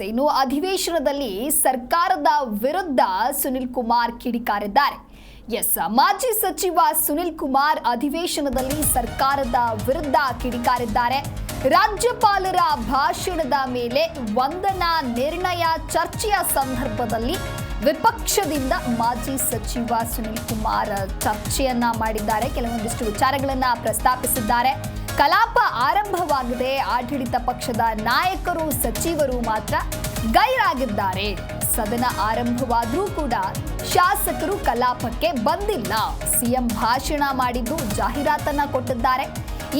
ಇನ್ನು ಅಧಿವೇಶನದಲ್ಲಿ ಸರ್ಕಾರದ ವಿರುದ್ಧ ಸುನಿಲ್ ಕುಮಾರ್ ಕಿಡಿಕಾರಿದ್ದಾರೆ. ಎಸ್, ಮಾಜಿ ಸಚಿವ ಸುನಿಲ್ ಕುಮಾರ್ ಅಧಿವೇಶನದಲ್ಲಿ ಸರ್ಕಾರದ ವಿರುದ್ಧ ಕಿಡಿಕಾರಿದ್ದಾರೆ. ರಾಜ್ಯಪಾಲರ ಭಾಷಣದ ಮೇಲೆ ವಂದನಾ ನಿರ್ಣಯ ಚರ್ಚೆಯ ಸಂದರ್ಭದಲ್ಲಿ ವಿಪಕ್ಷದಿಂದ ಮಾಜಿ ಸಚಿವ ಸುನಿಲ್ ಕುಮಾರ್ ಚರ್ಚೆಯನ್ನ ಮಾಡಿದ್ದಾರೆ. ಕೆಲವೊಂದಿಷ್ಟು ವಿಚಾರಗಳನ್ನ ಪ್ರಸ್ತಾಪಿಸಿದ್ದಾರೆ. ಕಲಾಪ ಆರಂಭವಾಗದೆ. ಆಡಳಿತ ಪಕ್ಷದ ನಾಯಕರು, ಸಚಿವರು ಮಾತ್ರ ಗೈರಾಗಿದ್ದಾರೆ. ಸದನ ಆರಂಭವಾದರೂ ಕೂಡ ಶಾಸಕರು ಕಲಾಪಕ್ಕೆ ಬಂದಿಲ್ಲ. ಸಿಎಂ ಭಾಷಣ ಮಾಡಿದ್ದು ಜಾಹೀರಾತನ್ನ ಕೊಟ್ಟಿದ್ದಾರೆ.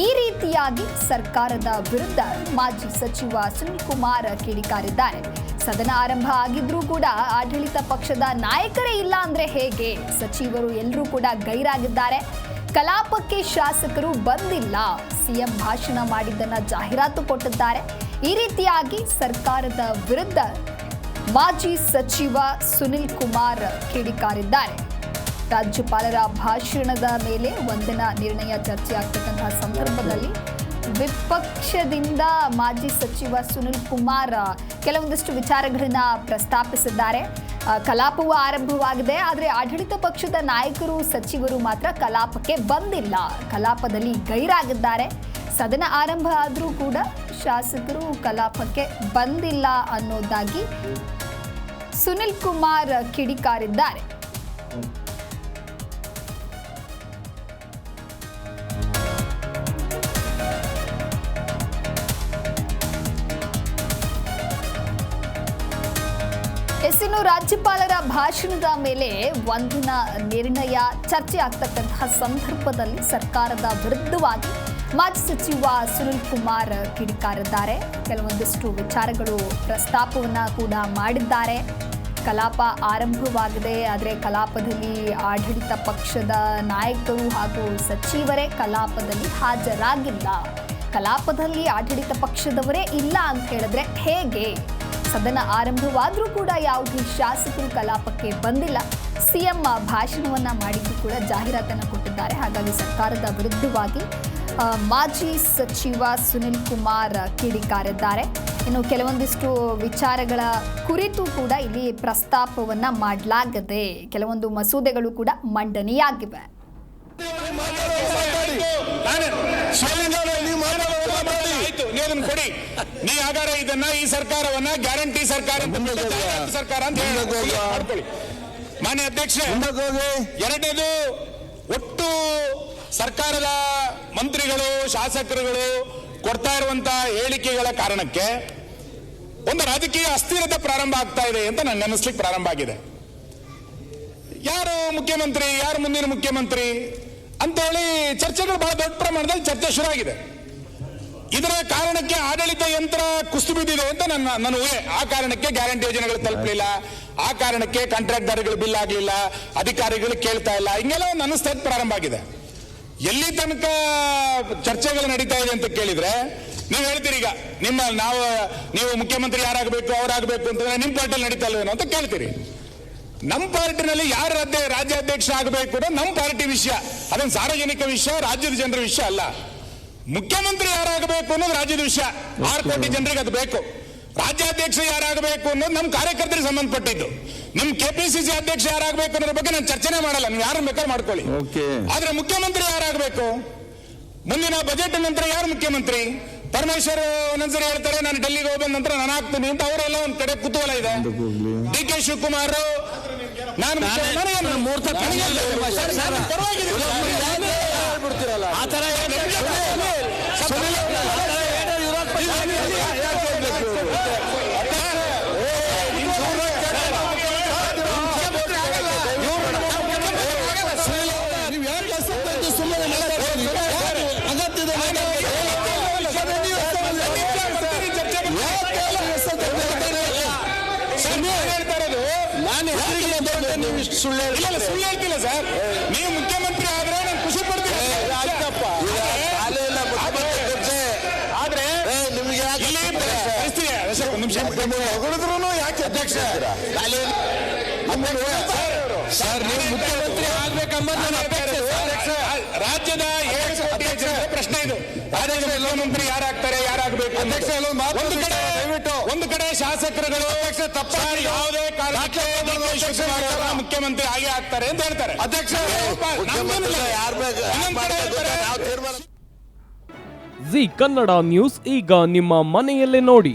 ಈ ರೀತಿಯಾಗಿ ಸರ್ಕಾರದ ವಿರುದ್ಧ ಮಾಜಿ ಸಚಿವ ಸುನಿಲ್ ಕುಮಾರ್ ಕಿಡಿಕಾರಿದ್ದಾರೆ. ಸದನ ಆರಂಭ ಆಗಿದ್ರೂ ಕೂಡ ಆಡಳಿತ ಪಕ್ಷದ ನಾಯಕರೇ ಇಲ್ಲ ಅಂದ್ರೆ ಹೇಗೆ? ಸಚಿವರು ಎಲ್ಲರೂ ಕೂಡ ಗೈರಾಗಿದ್ದಾರೆ. ಕಲಾಪಕ್ಕೆ ಶಾಸಕರು ಬಂದಿಲ್ಲ. ಸಿಎಂ ಭಾಷಣ ಮಾಡಿದ್ದನ್ನ ಜಾಹೀರಾತು ಕೊಟ್ಟಿದ್ದಾರೆ. ಈ ರೀತಿಯಾಗಿ ಸರ್ಕಾರದ ವಿರುದ್ಧ ಮಾಜಿ ಸಚಿವ ಸುನಿಲ್ ಕುಮಾರ್ ಕಿಡಿಕಾರಿದ್ದಾರೆ. ರಾಜ್ಯಪಾಲರ ಭಾಷಣದ ಮೇಲೆ ವಂದನಾ ನಿರ್ಣಯ ಚರ್ಚೆ ಆಗ್ತಕ್ಕಂತಹ ಸಂದರ್ಭದಲ್ಲಿ ವಿಪಕ್ಷದಿಂದ ಮಾಜಿ ಸಚಿವ ಸುನಿಲ್ ಕುಮಾರ್ ಕೆಲವೊಂದಿಷ್ಟು ವಿಚಾರಗಳನ್ನ ಪ್ರಸ್ತಾಪಿಸಿದ್ದಾರೆ. ಕಲಾಪವು ಆರಂಭವಾಗಿದೆ, ಆದರೆ ಆಡಳಿತ ಪಕ್ಷದ ನಾಯಕರು, ಸಚಿವರು ಮಾತ್ರ ಕಲಾಪಕ್ಕೆ ಬಂದಿಲ್ಲ. ಕಲಾಪದಲ್ಲಿ ಗೈರಾಗಿದ್ದಾರೆ. ಸದನ ಆರಂಭ ಆದರೂ ಕೂಡ ಶಾಸಕರು ಕಲಾಪಕ್ಕೆ ಬಂದಿಲ್ಲ ಅನ್ನೋದಾಗಿ ಸುನಿಲ್ ಕುಮಾರ್ ಕಿಡಿಕಾರಿದ್ದಾರೆ. ಇನ್ನು ರಾಜ್ಯಪಾಲರ ಭಾಷಣದ ಮೇಲೆ ಒಂದಿನ ನಿರ್ಣಯ ಚರ್ಚೆ ಆಗ್ತಕ್ಕಂತಹ ಸಂದರ್ಭದಲ್ಲಿ ಸರ್ಕಾರದ ವಿರುದ್ಧವಾಗಿ ಮಾಜಿ ಸಚಿವ ಸುನಿಲ್ ಕುಮಾರ್ ಕಿಡಿಕಾರಿದ್ದಾರೆ. ಕೆಲವೊಂದಿಷ್ಟು ವಿಚಾರಗಳು ಪ್ರಸ್ತಾಪವನ್ನು ಕೂಡ ಮಾಡಿದ್ದಾರೆ. ಕಲಾಪ ಆರಂಭವಾಗಿದೆ. ಆದರೆ ಕಲಾಪದಲ್ಲಿ ಆಡಳಿತ ಪಕ್ಷದ ನಾಯಕರು ಹಾಗೂ ಸಚಿವರೇ ಕಲಾಪದಲ್ಲಿ ಹಾಜರಾಗಿಲ್ಲ. ಕಲಾಪದಲ್ಲಿ ಆಡಳಿತ ಪಕ್ಷದವರೇ ಇಲ್ಲ ಅಂತ ಹೇಳಿದ್ರೆ ಹೇಗೆ? ಸದನ ಆರಂಭವಾದರೂ ಕೂಡ ಯಾವುದೇ ಶಾಸಕರು ಕಲಾಪಕ್ಕೆ ಬಂದಿಲ್ಲ. ಸಿಎಂ ಭಾಷಣವನ್ನ ಮಾಡಿದ್ದು ಕೂಡ ಜಾಹೀರಾತನ್ನು ಕೊಟ್ಟಿದ್ದಾರೆ. ಹಾಗಾಗಿ ಸರ್ಕಾರದ ವಿರುದ್ಧವಾಗಿ ಮಾಜಿ ಸಚಿವ ಸುನಿಲ್ ಕುಮಾರ್ ಕಿಡಿಕಾರಿದ್ದಾರೆ. ಇನ್ನು ಕೆಲವೊಂದಿಷ್ಟು ವಿಚಾರಗಳ ಕುರಿತು ಕೂಡ ಇಲ್ಲಿ ಪ್ರಸ್ತಾಪವನ್ನ ಮಾಡಲಾಗದೆ ಕೆಲವೊಂದು ಮಸೂದೆಗಳು ಕೂಡ ಮಂಡನೆಯಾಗಿವೆ. ಆಯ್ತು ನೀವು ಅದನ್ನ ಕೊಡಿ. ನೀ ಆಗಾರ ಇದನ್ನ ಈ ಸರ್ಕಾರವನ್ನ ಗ್ಯಾರಂಟಿ ಸರ್ಕಾರ ಸರ್ಕಾರ ಅಂತ ಹೇಳಿ. ಮಾಡ್ಕೊಳ್ಳಿ. ಮಾನ್ಯ ಅಧ್ಯಕ್ಷ ಎರಡನೇದು ಒಟ್ಟು ಸರ್ಕಾರದ ಮಂತ್ರಿಗಳು ಶಾಸಕರುಗಳು ಕೊಡ್ತಾ ಇರುವಂತ ಹೇಳಿಕೆಗಳ ಕಾರಣಕ್ಕೆ ಒಂದು ರಾಜಕೀಯ ಅಸ್ಥಿರತೆ ಪ್ರಾರಂಭ ಆಗ್ತಾ ಇದೆ ಅಂತ ನನ್ನ ಅನಿಸ್ಲಿಕ್ಕೆ ಪ್ರಾರಂಭ ಆಗಿದೆ. ಯಾರು ಮುಖ್ಯಮಂತ್ರಿ ಯಾರು ಮುಂದಿನ ಮುಖ್ಯಮಂತ್ರಿ ಅಂತ ಹೇಳಿ ಚರ್ಚೆಗಳು ಬಹಳ ದೊಡ್ಡ ಪ್ರಮಾಣದಲ್ಲಿ ಚರ್ಚೆ ಶುರುವಾಗಿದೆ ಇದರ ಕಾರಣಕ್ಕೆ ಆಡಳಿತ ಯಂತ್ರ ಕುಸ್ತು ಬಿದ್ದಿದೆ ಅಂತ ನನ್ನ ನನ್ನ ಊಹೆ. ಆ ಕಾರಣಕ್ಕೆ ಗ್ಯಾರಂಟಿ ಯೋಜನೆಗಳು ತಲುಪಲಿಲ್ಲ. ಆ ಕಾರಣಕ್ಕೆ ಕಾಂಟ್ರಾಕ್ಟರ್ಗಳು ಬಿಲ್ ಆಗಲಿಲ್ಲ. ಅಧಿಕಾರಿಗಳು ಕೇಳ್ತಾ ಇಲ್ಲ. ಹಿಂಗೆಲ್ಲ ಒಂದು ಅನಿಸ್ತದ ಪ್ರಾರಂಭ ಆಗಿದೆ. ಎಲ್ಲಿ ತನಕ ಚರ್ಚೆಗಳು ನಡೀತಾ ಇದೆ ಅಂತ ಕೇಳಿದ್ರೆ, ನೀವು ಹೇಳ್ತೀರಿ ಈಗ, ನಿಮ್ಮ ನಾವು, ನೀವು ಮುಖ್ಯಮಂತ್ರಿ ಯಾರಾಗಬೇಕು, ಅವರಾಗಬೇಕು ಅಂತಂದ್ರೆ ನಿಮ್ಮ ಪಾರ್ಟಿಯಲ್ಲಿ ನಡೀತಾ ಅಂತ ಕೇಳ್ತೀರಿ. ನಮ್ಮ ಪಾರ್ಟಿನಲ್ಲಿ ಯಾರು ರಾಜ್ಯ ರಾಜ್ಯಾಧ್ಯಕ್ಷ ಆಗಬೇಕು ನಮ್ಮ ಪಾರ್ಟಿ ವಿಷಯ. ಅದೊಂದು ಸಾರ್ವಜನಿಕ ವಿಷಯ, ರಾಜ್ಯದ ಜನರ ವಿಷಯ ಅಲ್ಲ. ಮುಖ್ಯಮಂತ್ರಿ ಯಾರಾಗಬೇಕು ಅನ್ನೋದು ರಾಜ್ಯದ ವಿಷಯ. ಆರು ಕೋಟಿ ಜನರಿಗೆ ಅದು ಬೇಕು. ರಾಜ್ಯಾಧ್ಯಕ್ಷ ಯಾರಾಗಬೇಕು ಅನ್ನೋದು ನಮ್ಮ ಕಾರ್ಯಕರ್ತರಿಗೆ ಸಂಬಂಧಪಟ್ಟಿದ್ದು. ನಿಮ್ ಕೆಪಿಸಿಸಿ ಅಧ್ಯಕ್ಷ ಯಾರಾಗಬೇಕು ಅನ್ನೋದ್ರ ಬಗ್ಗೆ ನಾನು ಚರ್ಚೆನೆ ಮಾಡಲ್ಲ. ನೀವು ಯಾರು ಬೇಕಾದ್ರೆ ಮಾಡ್ಕೊಳ್ಳಿ. ಓಕೆ. ಆದ್ರೆ ಮುಖ್ಯಮಂತ್ರಿ ಯಾರಾಗಬೇಕು? ಮುಂದಿನ ಬಜೆಟ್ ನಂತರ ಯಾರು ಮುಖ್ಯಮಂತ್ರಿ? ಪರಮೇಶ್ವರ್ ಒಂದೊಂದ್ಸರಿ ಹೇಳ್ತಾರೆ ನಾನು ಡೆಲ್ಲಿಗೆ ಹೋದ ನಂತರ ನಾನು ಆಗ್ತೀನಿ ಅಂತ ಅವರೆಲ್ಲ ಒಂದ್ ಕಡೆ ಕುತೂಹಲ ಇದೆ. ಡಿ ಕೆ ಶಿವಕುಮಾರ್ ನಾನು ಮುಖ್ಯ- ಆ ತರ ನಾನು ಸುಳ್ಳು ಹೇಳ್ತಿಲ್ಲ ಸರ್ ನೀವು ಮುಖ್ಯಮಂತ್ರಿ ಆದ್ರೆ ನಾನು ಖುಷಿ ಪಡ್ತೀನಿ ಆದ್ರೆ ನಿಮ್ಗೆ ಇಲ್ಲಿ ಪರಿಸ್ಥಿತಿ ಅಶೋಕ್, ಒಂದ್ ನಿಮಿಷ. ಹೊಗಳಿದ್ರು ಯಾಕೆ ಅಧ್ಯಕ್ಷ? ಸರ್ ನೀವು ಮುಖ್ಯಮಂತ್ರಿ ಆಗ್ಬೇಕಂಬ ರಾಜ್ಯದ ಏಳು ಕೋಟಿ ಪ್ರಶ್ನೆ ಇದು. ರಾಜ್ಯದ ಮುಖ್ಯಮಂತ್ರಿ ಯಾರಾಗ್ತಾರೆ ಯಾರಾಗಬೇಕು ಅಧ್ಯಕ್ಷ, ಒಂದು ಕಡೆ ದಯವಿಟ್ಟು. ಒಂದು ಕಡೆ ಶಾಸಕರುಗಳು ತಪ್ಪಾಗಿ ಯಾವುದೇ ಕಾರಣ ಮುಖ್ಯಮಂತ್ರಿ ಆಗೇ ಆಗ್ತಾರೆ ಅಂತ ಹೇಳ್ತಾರೆ. ಅಧ್ಯಕ್ಷ ಜಿ ಕನ್ನಡ ನ್ಯೂಸ್ ಈಗ ನಿಮ್ಮ ಮನೆಯಲ್ಲೇ ನೋಡಿ.